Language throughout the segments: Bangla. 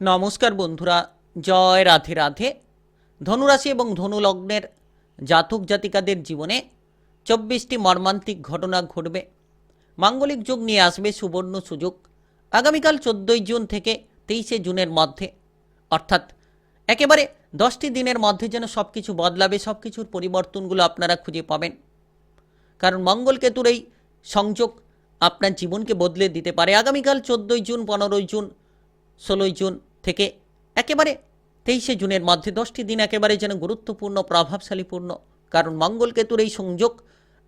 নমস্কার বন্ধুরা, জয় রাধে রাধে। ধনুরাশি এবং ধনু লগ্নের জাতক জাতিকাদের জীবনে চব্বিশটি মর্মান্তিক ঘটনা ঘটবে। মাঙ্গলিক যুগ নিয়ে আসবে সুবর্ণ সুযোগ আগামীকাল চোদ্দোই জুন থেকে তেইশে জুনের মধ্যে। অর্থাৎ একেবারে দশটি দিনের মধ্যে যেন সব কিছু বদলাবে সব কিছুর পরিবর্তনগুলো আপনারা খুঁজে পাবেন। কারণ মঙ্গলকেতুর এই সংযোগ আপনার জীবনকে বদলে দিতে পারে। আগামীকাল চোদ্দোই জুন, পনেরোই জুন, ষোলোই জুন থেকে একেবারে তেইশে জুনের মধ্যে দশটি দিন একেবারে যেন গুরুত্বপূর্ণ, প্রভাবশালীপূর্ণ। কারণ মঙ্গলকেতুর এই সংযোগ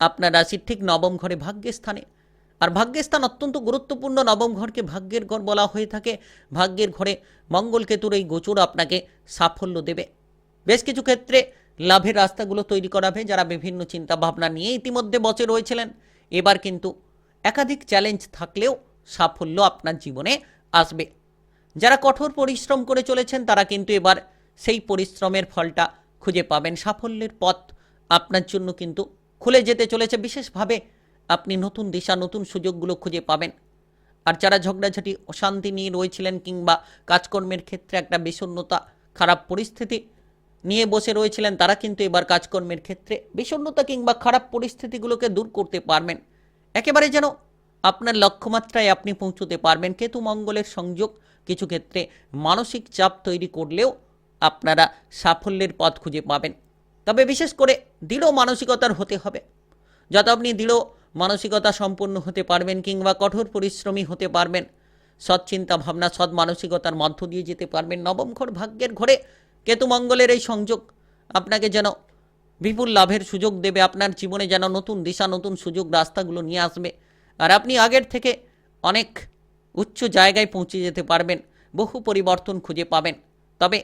আপনার রাশির ঠিক নবম ঘরে ভাগ্যের স্থানে। আর ভাগ্যের স্থান অত্যন্ত গুরুত্বপূর্ণ, নবম ঘরকে ভাগ্যের ঘর বলা হয়ে থাকে। ভাগ্যের ঘরে মঙ্গলকেতুর এই গোচর আপনাকে সাফল্য দেবে। বেশ কিছু ক্ষেত্রে লাভের রাস্তাগুলো তৈরি করাবে যারা বিভিন্ন চিন্তা ভাবনা নিয়ে ইতিমধ্যে বচে রয়েছিলেন। এবার কিন্তু একাধিক চ্যালেঞ্জ থাকলেও সাফল্য আপনার জীবনে আসবে। যারা কঠোর পরিশ্রম করে চলেছেন, তারা কিন্তু এবার সেই পরিশ্রমের ফলটা খুঁজে পাবেন। সাফল্যের পথ আপনার জন্য কিন্তু খুলে যেতে চলেছে। বিশেষভাবে আপনি নতুন দিশা, নতুন সুযোগগুলো খুঁজে পাবেন। আর যারা ঝগড়াঝাটি, অশান্তি নিয়ে রয়েছিলেন কিংবা কাজকর্মের ক্ষেত্রে একটা বিষণ্ণতা, খারাপ পরিস্থিতি নিয়ে বসে রয়েছিলেন, তারা কিন্তু এবার কাজকর্মের ক্ষেত্রে বিষণ্ণতা কিংবা খারাপ পরিস্থিতিগুলোকে দূর করতে পারবেন। একেবারে যেন আপনার লক্ষ্যমাত্রায় আপনি পৌঁছতে পারবেন। কেতু মঙ্গলের সংযোগ কিছু ক্ষেত্রে মানসিক চাপ তৈরি করলেও আপনারা সাফল্যের পথ খুঁজে পাবেন। তবে বিশেষ করে দৃঢ় মানসিকতার হতে হবে। যত আপনি দৃঢ় মানসিকতা সম্পন্ন হতে পারবেন কিংবা কঠোর পরিশ্রমী হতে পারবেন সৎ চিন্তা ভাবনা, সৎ মানসিকতার মধ্য দিয়ে যেতে পারবেন। নবম ঘর ভাগ্যের ঘরে কেতু মঙ্গলের এই সংযোগ আপনাকে যেন বিপুল লাভের সুযোগ দেবে। আপনার জীবনে যেন নতুন দিশা, নতুন সুযোগ, রাস্তাগুলো নিয়ে আসবে। আর আপনি আগের থেকে অনেক উচ্চ জায়গায় পৌঁছে যেতে পারবেন, বহু পরিবর্তন খুঁজে পাবেন। তবে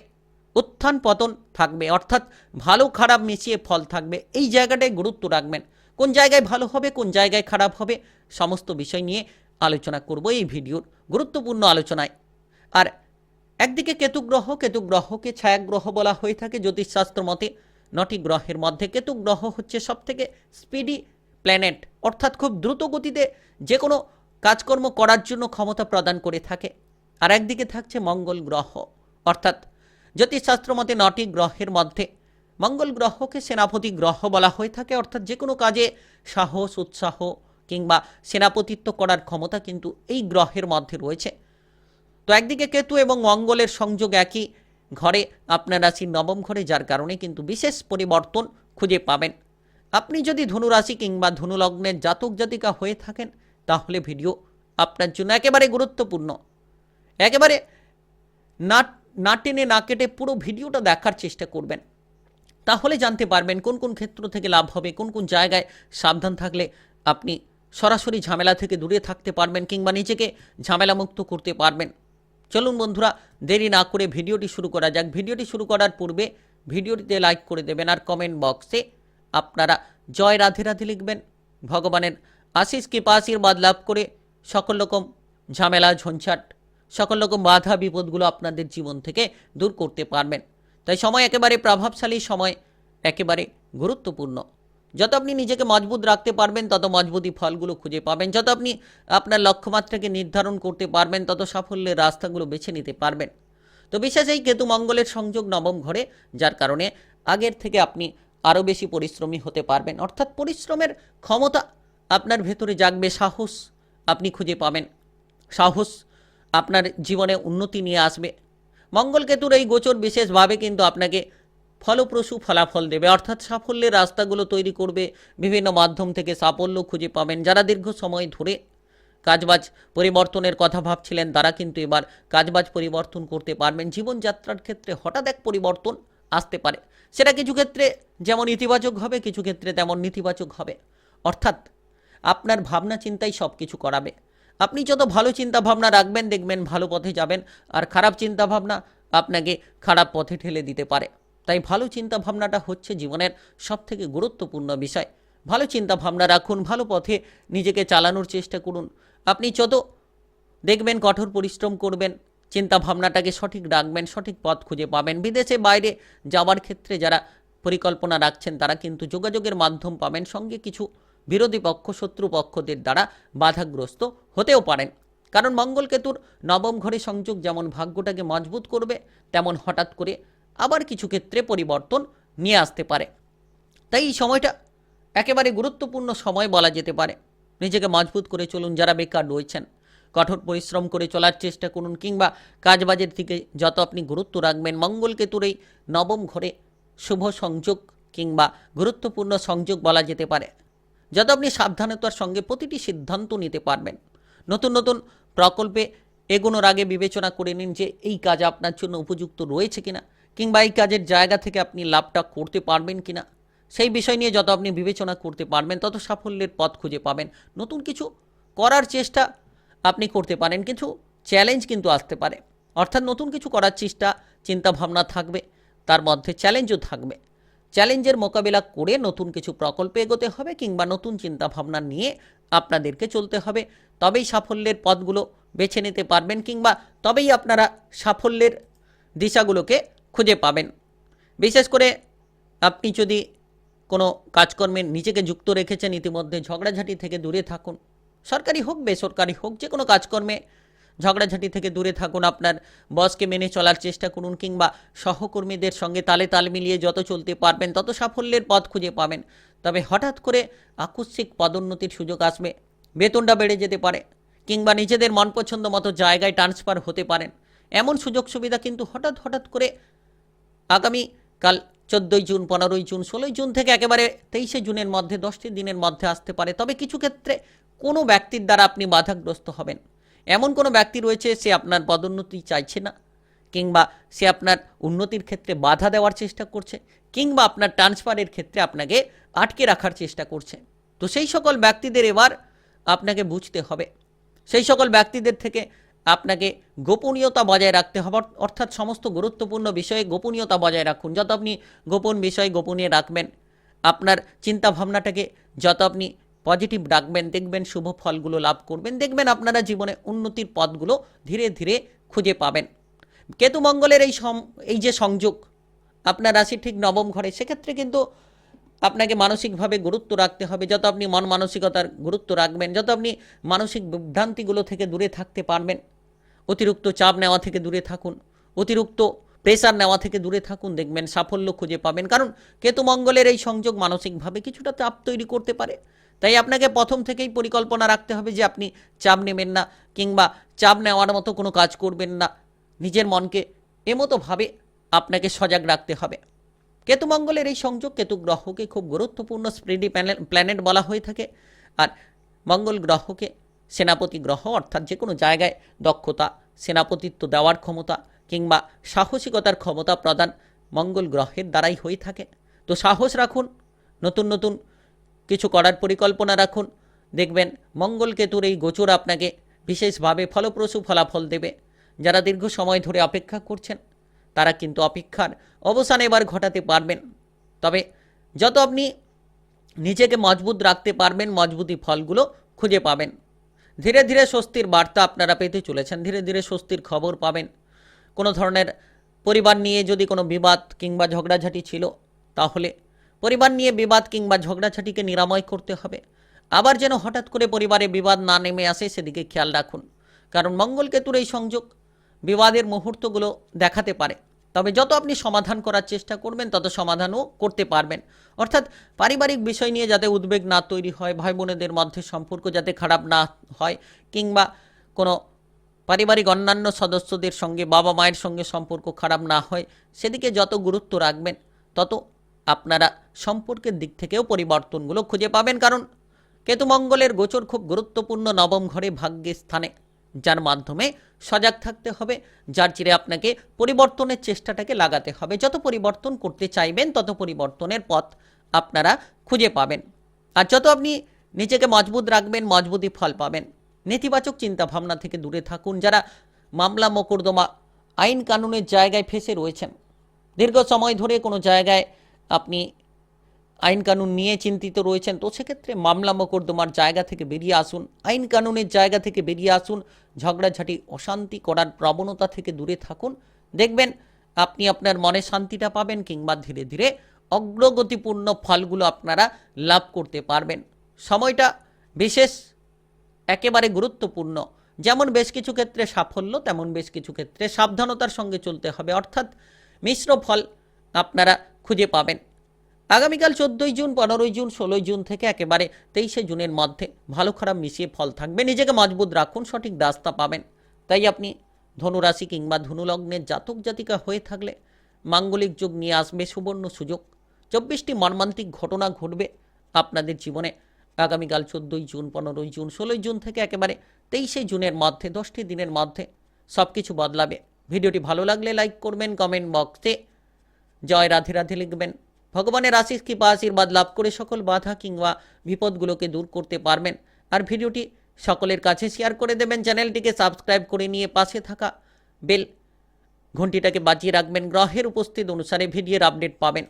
উত্থান পতন থাকবে, অর্থাৎ ভালো খারাপ মিশিয়ে ফল থাকবে। এই জায়গাটায় গুরুত্ব রাখবেন। কোন জায়গায় ভালো হবে, কোন জায়গায় খারাপ হবে, সমস্ত বিষয় নিয়ে আলোচনা করব এই ভিডিওর গুরুত্বপূর্ণ আলোচনায়। আর একদিকে কেতু গ্রহ কেতু গ্রহকে ছায়াগ্রহ বলা হয়ে থাকে জ্যোতিষশাস্ত্র মতে। নটি গ্রহের মধ্যে কেতু গ্রহ হচ্ছে সবথেকে স্পিডি প্ল্যানেট অর্থাৎ খুব দ্রুত গতিতে যে কোনো কাজকর্ম করার জন্য ক্ষমতা প্রদান করে থাকে। আর একদিকে থাকছে মঙ্গল গ্রহ। অর্থাৎ জ্যোতিষশাস্ত্র মতে নটি গ্রহের মধ্যে মঙ্গল গ্রহকে সেনাপতি গ্রহ বলা হয়ে থাকে। অর্থাৎ যে কোনো কাজে সাহস, উৎসাহ কিংবা সেনাপতিত্ব করার ক্ষমতা কিন্তু এই গ্রহের মধ্যে রয়েছে। তো একদিকে কেতু এবং মঙ্গলের সংযোগ একই। ঘরে আপনার রাশির নবম ঘরে, যার কারণে কিন্তু বিশেষ পরিবর্তন খুঁজে পাবেন। আপনি যদি ধনুরাশি কিংবা ধনুলগ্নের জাতক জাতিকা হয়ে থাকেন তাহলে ভিডিও আপনার জন্য একেবারে গুরুত্বপূর্ণ। একেবারে না না টেনে না কেটে পুরো ভিডিওটা দেখার চেষ্টা করবেন। তাহলে জানতে পারবেন কোন কোন ক্ষেত্র থেকে লাভ হবে, কোন কোন জায়গায় সাবধান থাকলে আপনি সরাসরি ঝামেলা থেকে দূরে থাকতে পারবেন কিংবা নিজেকে ঝামেলামুক্ত করতে পারবেন। চলুন বন্ধুরা, দেরি না করে ভিডিওটি শুরু করা যাক। ভিডিওটি শুরু করার পূর্বে ভিডিওটিতে লাইক করে দেবেন আর কমেন্ট বক্সে আপনারা জয় রাধে রাধে লিখবেন। ভগবানের আশিস কৃপা আশীর্বাদ লাভ করে সকল রকম ঝামেলা, ঝঞ্ঝাট, সকল রকম বাধা, বিপদগুলো আপনাদের জীবন থেকে দূর করতে পারবেন। তাই সময় একেবারে প্রভাবশালী সময়, একেবারে গুরুত্বপূর্ণ। যত আপনি নিজেকে মজবুত রাখতে পারবেন, তত মজবুতি ফলগুলো খুঁজে পাবেন। যত আপনি আপনার লক্ষ্যমাত্রাকে নির্ধারণ করতে পারবেন, তত সাফল্যের রাস্তাগুলো বেছে নিতে পারবেন। তো বিশেষ এই কেতু মঙ্গলের সংযোগ নবম ঘরে, যার কারণে আগের থেকে আপনি আরও বেশি পরিশ্রমী হতে পারবেন। অর্থাৎ পরিশ্রমের ক্ষমতা আপনার ভেতরে জাগবে সাহস, আপনি খুঁজে পাবেন। সাহস আপনার জীবনে উন্নতি নিয়ে আসবে। মঙ্গলকেতুর এই গোচর বিশেষভাবে কিন্তু আপনাকে ফলপ্রসূ ফলাফল দেবে। অর্থাৎ সাফল্যের রাস্তাগুলো তৈরি করবে, বিভিন্ন মাধ্যম থেকে সাফল্য খুঁজে পাবেন। যারা দীর্ঘ সময় ধরে কাজবাজ পরিবর্তনের কথা ভাবছিলেন, তারা কিন্তু এবার কাজবাজ পরিবর্তন করতে পারবেন। জীবনযাত্রার ক্ষেত্রে হঠাৎ এক পরিবর্তন আসতে পারে। সেটা কিছু ক্ষেত্রে যেমন ইতিবাচক হবে, কিছু ক্ষেত্রে তেমন নেতিবাচক হবে। অর্থাৎ আপনার ভাবনা চিন্তাই সব কিছু করাবে। আপনি যত ভালো চিন্তা ভাবনা রাখবেন, দেখবেন ভালো পথে যাবেন, আর খারাপ চিন্তা ভাবনা আপনাকে খারাপ পথে ঠেলে দিতে পারে। তাই ভালো চিন্তা ভাবনাটা হচ্ছে জীবনের সবথেকে গুরুত্বপূর্ণ বিষয়। ভালো চিন্তা ভাবনা রাখুন, ভালো পথে নিজেকে চালানোর চেষ্টা করুন। আপনি যত দেখবেন কঠোর পরিশ্রম করবেন চিন্তা ভাবনাটাকে সঠিক রাখবেন, সঠিক পথ খুঁজে পাবেন। বিদেশে বাইরে যাওয়ার ক্ষেত্রে যারা পরিকল্পনা রাখছেন, তারা কিন্তু যোগাযোগের মাধ্যম পাবেন, সঙ্গে কিছু বিরোধী পক্ষ, শত্রু পক্ষদের দ্বারা বাধাগ্রস্ত হতেও পারেন। কারণ মঙ্গল কেতুর নবম ঘরে সংযোগ যেমন ভাগ্যটাকে মজবুত করবে, তেমন হঠাৎ করে আবার কিছু ক্ষেত্রে পরিবর্তন নিয়ে আসতে পারে। তাই এই সময়টা একেবারে গুরুত্বপূর্ণ সময় বলা যেতে পারে। নিজেকে মজবুত করে চলুন যারা বেকার রয়েছেন, কঠোর পরিশ্রম করে চলার চেষ্টা করুন কিংবা কাজবাজের দিকে যত আপনি গুরুত্ব রাখবেন মঙ্গল কেতুর এই নবম ঘরে শুভ সংযোগ কিংবা গুরুত্বপূর্ণ সংযোগ বলা যেতে পারে। যত আপনি সাবধানতার সঙ্গে প্রতিটি সিদ্ধান্ত নিতে পারবেন। নতুন নতুন প্রকল্পে এগোনোর আগে বিবেচনা করে নিন যে এই কাজ আপনার জন্য উপযুক্ত রয়েছে কিনা, কিংবা এই কাজের জায়গা থেকে আপনি লাভটা করতে পারবেন কিনা। সেই বিষয় নিয়ে যত আপনি বিবেচনা করতে পারবেন, তত সাফল্যের পথ খুঁজে পাবেন। নতুন কিছু করার চেষ্টা আপনি করতে পারেন কিছু চ্যালেঞ্জ কিন্তু আসতে পারে। অর্থাৎ নতুন কিছু করার চেষ্টা, চিন্তাভাবনা থাকবে, তার মধ্যে চ্যালেঞ্জও থাকবে। চ্যালেঞ্জের মোকাবিলা করে নতুন কিছু প্রকল্পে এগোতে হবে কিংবা নতুন চিন্তা ভাবনা নিয়ে আপনাদেরকে চলতে হবে। তবেই সাফল্যের পথগুলো বেছে নিতে পারবেন কিংবা তবেই আপনারা সাফল্যের দিশাগুলোকে খুঁজে পাবেন। বিশেষ করে আপনি যদি কোনো কাজকর্মে নিজেকে যুক্ত রেখেছেন, ইতিমধ্যে ঝগড়াঝাটি থেকে দূরে থাকুন। সরকারি হোক, বেসরকারি হোক যে কোনো কাজকর্মে ঝগড়াঝাটি থেকে দূরে থাকুন। আপনার বসকে মেনে চলার চেষ্টা করুন কিংবা সহকর্মীদের সঙ্গে তালে তাল মিলিয়ে যত চলতে পারবেন, তত সাফল্যের পথ খুঁজে পাবেন। তবে হঠাৎ করে আকস্মিক পদোন্নতির সুযোগ আসবে। বেতনটা বেড়ে যেতে পারে কিংবা নিজেদের মন পছন্দ মতো জায়গায় ট্রান্সফার হতে পারেন। এমন সুযোগ সুবিধা কিন্তু হঠাৎ হঠাৎ করে আগামী কাল চোদ্দোই জুন, পনেরোই জুন, ষোলোই জুন থেকে একেবারে তেইশে জুনের মধ্যে, দশটি দিনের মধ্যে আসতে পারে। তবে কিছু ক্ষেত্রে কোনো ব্যক্তির দ্বারা আপনি বাধাগ্রস্ত হবেন। এমন কোনো ব্যক্তি রয়েছে, সে আপনার পদোন্নতি চাইছে না, কিংবা সে আপনার উন্নতির ক্ষেত্রে বাধা দেওয়ার চেষ্টা করছে, কিংবা আপনার ট্রান্সফারের ক্ষেত্রে আপনাকে আটকে রাখার চেষ্টা করছে। তো সেই সকল ব্যক্তিদের এবার আপনাকে বুঝতে হবে। সেই সকল ব্যক্তিদের থেকে আপনাকে গোপনীয়তা বজায় রাখতে হবে। অর্থাৎ সমস্ত গুরুত্বপূর্ণ বিষয়ে গোপনীয়তা বজায় রাখুন। যত আপনি গোপন বিষয় গোপনীয় রাখবেন, আপনার চিন্তা ভাবনাটাকে যত আপনি পজিটিভ রাখবেন দেখবেন শুভ ফলগুলো লাভ করবেন, দেখবেন আপনারা জীবনে উন্নতির পথগুলো ধীরে ধীরে খুঁজে পাবেন। কেতু মঙ্গলের এই সম এই যে সংযোগ, আপনার রাশি ঠিক নবম ঘরে, সেক্ষেত্রে কিন্তু আপনাকে মানসিকভাবে গুরুত্ব রাখতে হবে। যত আপনি মন মানসিকতার গুরুত্ব রাখবেন, যত আপনি মানসিক বিভ্রান্তিগুলো থেকে দূরে থাকতে পারবেন, অতিরিক্ত চাপ নেওয়া থেকে দূরে থাকুন, অতিরিক্ত প্রেসার নেওয়া থেকে দূরে থাকুন, দেখবেন সাফল্য খুঁজে পাবেন। কারণ কেতু মঙ্গলের এই সংযোগ মানসিকভাবে কিছুটা চাপ তৈরি করতে পারে। তাই আপনাকে প্রথম থেকেই পরিকল্পনা রাখতে হবে যে আপনি চাপ নেবেন না কিংবা চাপ নেওয়ার মতো কোনো কাজ করবেন না। নিজের মনকে এমতোভাবে আপনাকে সজাগ রাখতে হবে। কেতু মঙ্গলের এই সংযোগ কেতু গ্রহকে খুব গুরুত্বপূর্ণ স্প্রিডি প্ল্যানেট বলা হয়ে থাকে। আর মঙ্গল গ্রহকে সেনাপতি গ্রহ অর্থাৎ যে কোনো জায়গায় দক্ষতা, সেনাপতিত্ব দেওয়ার ক্ষমতা কিংবা সাহসিকতার ক্ষমতা প্রদান মঙ্গল গ্রহের দ্বারাই হয়ে থাকে। তো সাহস রাখুন, নতুন নতুন কিছু করার পরিকল্পনা রাখুন। দেখবেন মঙ্গল কেতুর এই গোচর আপনাকে বিশেষভাবে ফলপ্রসূ ফলাফল দেবে। যারা দীর্ঘ সময় ধরে অপেক্ষা করছেন, তারা কিন্তু অপেক্ষার অবসান এবার ঘটাতে পারবেন। তবে যত আপনি নিজেকে মজবুত রাখতে পারবেন, মজবুতি ফলগুলো খুঁজে পাবেন। ধীরে ধীরে স্বস্তির বার্তা আপনারা পেতে চলেছেন। ধীরে ধীরে স্বস্তির খবর পাবেন। কোনো ধরনের পরিবার নিয়ে যদি কোনো বিবাদ কিংবা ঝগড়াঝাটি ছিল, তাহলে পরিবার নিয়ে বিবাদ কিংবা ঝগড়াঝাটিকে নিরাময় করতে হবে। আবার যেন হঠাৎ করে পরিবারে বিবাদ না নেমে আসে সেদিকে খেয়াল রাখুন। কারণ মঙ্গল কেতুর এই সংযোগ বিবাদের মুহূর্তগুলো দেখাতে পারে। তবে যত আপনি সমাধান করার চেষ্টা করবেন, তত সমাধানও করতে পারবেন। অর্থাৎ পারিবারিক বিষয় নিয়ে যাতে উদ্বেগ না তৈরি হয় ভাই বোনেদের মধ্যে সম্পর্ক যাতে খারাপ না হয় কিংবা কোনো পারিবারিক অন্যান্য সদস্যদের সঙ্গে বাবা মায়ের সঙ্গে সম্পর্ক খারাপ না হয়, সেদিকে যত গুরুত্ব রাখবেন, তত আপনারা সম্পর্কের দিক থেকেও পরিবর্তনগুলো খুঁজে পাবেন। কারণ কেতুমঙ্গলের গোচর খুব গুরুত্বপূর্ণ নবম ঘরে ভাগ্যের স্থানে, যার মাধ্যমে সজাগ থাকতে হবে, যার চিরে আপনাকে পরিবর্তনের চেষ্টাটাকে লাগাতে হবে। যত পরিবর্তন করতে চাইবেন, তত পরিবর্তনের পথ আপনারা খুঁজে পাবেন। আর যত আপনি নিজেকে মজবুত রাখবেন মজবুতি ফল পাবেন। নেতিবাচক চিন্তা ভাবনা থেকে দূরে থাকুন। যারা মামলা, মোকদ্দমা, আইন কানুনের জায়গায় ফেসে রয়েছেন, দীর্ঘ সময় ধরে কোনো জায়গায় আপনি আইন কানুন নিয়ে চিন্তিত রয়েছেন, তো সেক্ষেত্রে মামলা মোকদ্দমার জায়গা থেকে বেরিয়ে আসুন। আইন কানুনের জায়গা থেকে বেরিয়ে আসুন। ঝগড়াঝাটি, অশান্তি করার প্রবণতা থেকে দূরে থাকুন। দেখবেন আপনি আপনার মনে শান্তিটা পাবেন কিংবা ধীরে ধীরে অগ্রগতিপূর্ণ ফলগুলো আপনারা লাভ করতে পারবেন। সময়টা বিশেষ, একেবারে গুরুত্বপূর্ণ। যেমন বেশ কিছু ক্ষেত্রে সাফল্য, তেমন বেশ কিছু ক্ষেত্রে সাবধানতার সঙ্গে চলতে হবে। অর্থাৎ মিশ্র ফল আপনারা খুঁজে পাবেন। আগামীকাল চোদ্দোই জুন, পনেরোই জুন, ষোলোই জুন থেকে একেবারে তেইশে জুনের মধ্যে ভালো খারাপ মিশিয়ে ফল থাকবে। নিজেকে মজবুত রাখুন, সঠিক রাস্তা পাবেন। তাই আপনি ধনুরাশি কিংবা ধনুলগ্নের জাতক জাতিকা হয়ে থাকলে মাঙ্গলিক যুগ নিয়ে আসবে সুবর্ণ সুযোগ। চব্বিশটি মর্মান্তিক ঘটনা ঘটবে আপনাদের জীবনে। আগামীকাল চোদ্দোই জুন, পনেরোই জুন, ষোলোই জুন থেকে একেবারে তেইশে জুনের মধ্যে, দশটি দিনের মধ্যে সব কিছু বদলাবে। ভিডিওটি ভালো লাগলে লাইক করবেন, কমেন্ট বক্সে জয় রাধে রাধে লিখবেন। ভগবানের আশিস কৃপা, আশীর্বাদ লাভ করে সকল বাধা কিংবা বিপদগুলোকে দূর করতে পারবেন। আর ভিডিওটি সকলের কাছে শেয়ার করে দেবেন। চ্যানেলটিকে সাবস্ক্রাইব করে নিয়ে পাশে থাকা বেল ঘন্টিটাকে বাজিয়ে রাখবেন। গ্রহের উপস্থিত অনুসারে ভিডিওর আপডেট পাবেন।